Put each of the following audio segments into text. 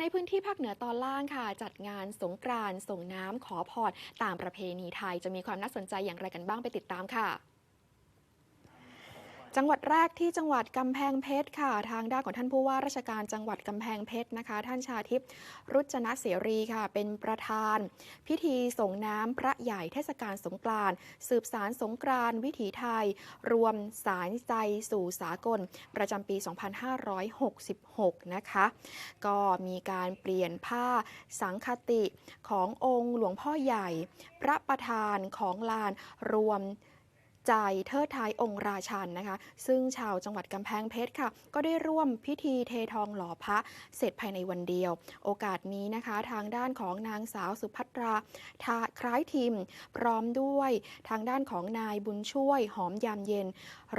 ในพื้นที่ภาคเหนือตอนล่างค่ะ จัดงานสงกรานต์ส่งน้ำขอพรตามประเพณีไทยจะมีความน่าสนใจอย่างไรกันบ้างไปติดตามค่ะ จังหวัดแรกที่จังหวัดกำแพงเพชรค่ะ ทางด้านของท่านผู้ว่าราชการจังหวัดกำแพงเพชรนะคะ ท่านชาทิพย์รุจนะเสรีค่ะ เป็นประธาน พิธีส่งน้ำพระใหญ่เทศกาลสงกรานต์สืบสารสงกรานต์วิถีไทย รวมสายใจสู่สากล ประจำปี 2566 นะคะ ก็มีการเปลี่ยนผ้าสังคติขององค์หลวงพ่อใหญ่ พระประธานของลานรวม ใจเทิดท้ายองค์ราชันนะคะ ซึ่งชาวจังหวัดกำแพงเพชรค่ะ ก็ได้ร่วมพิธีเททองหล่อพระเสร็จภายในวันเดียว โอกาสนี้นะคะ ทางด้านของนางสาวสุภัตราทาคล้ายทิม พร้อมด้วยทางด้านของนายบุญช่วยหอมยามเย็น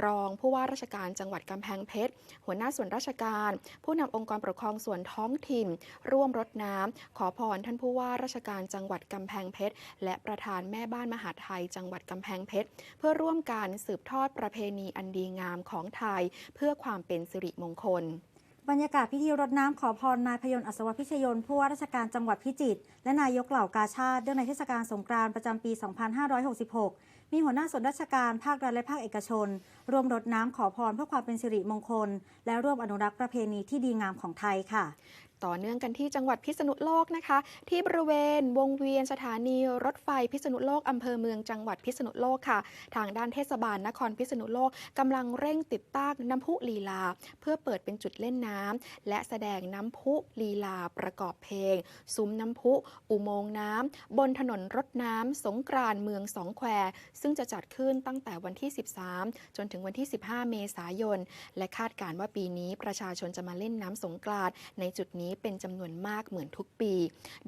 รองผู้ว่าราชการจังหวัดกำแพงเพชรหัวหน้าส่วนราชการ ผู้นำองค์กรปกครองส่วนท้องถิ่น ร่วมรดน้ำขอพรท่านผู้ว่าราชการจังหวัดกำแพงเพชรและประธานแม่บ้านมหาดไทยจังหวัดกำแพงเพชรเพื่อร่วมมการสืบทอดประเพณีอันดีงามของไทย เพื่อความเป็นสิริมงคล บรรยากาศพิธีรดน้ำขอพรนายพยนต์อัศวพิชยนผู้ว่าราชการจังหวัดพิจิตรและนายกเหล่ากาชาติเนื่องในเทศกาลสงกรานต์ประจำปี 2566มีหัวหน้าส่วนราชการภาครัฐและภาคเอกชน ร่วมรดน้ำขอพรเพื่อความเป็นสิริมงคล และร่วมอนุรักษ์ประเพณีที่ดีงามของไทยค่ะ ต่อเนื่องกันที่จังหวัดพิษณุโลกนะคะ ที่บริเวณวงเวียนสถานีรถไฟพิษณุโลกอำเภอเมืองจังหวัดพิษณุโลกค่ะ ทางด้านเทศบาลนครพิษณุโลกกำลังเร่งติดตั้งน้ำพุลีลา เพื่อเปิดเป็นจุดเล่นน้ำและแสดงน้ำพุลีลาประกอบเพลง ซุ้มน้ำพุอุโมงน้ำบนถนนรถน้ำสงกรานเมืองสองแคว ซึ่งจะจัดขึ้นตั้งแต่วันที่ 13 จนถึงวันที่ 15 เมษายน และคาดการณ์ว่าปีนี้ประชาชนจะมาเล่นน้ำสงกรานในจุดนี้นี้เป็นจำนวนมากเหมือนทุกปี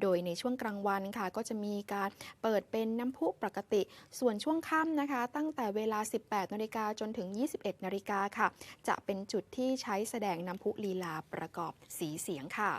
โดยในช่วงกลางวันค่ะ ก็จะมีการเปิดเป็นน้ำพุปกติ ส่วนช่วงค่ำนะคะ ตั้งแต่เวลา 18นาฬิกาจนถึง 21นาฬิกาค่ะ จะเป็นจุดที่ใช้แสดงน้ำพุลีลาประกอบสีเสียงค่ะ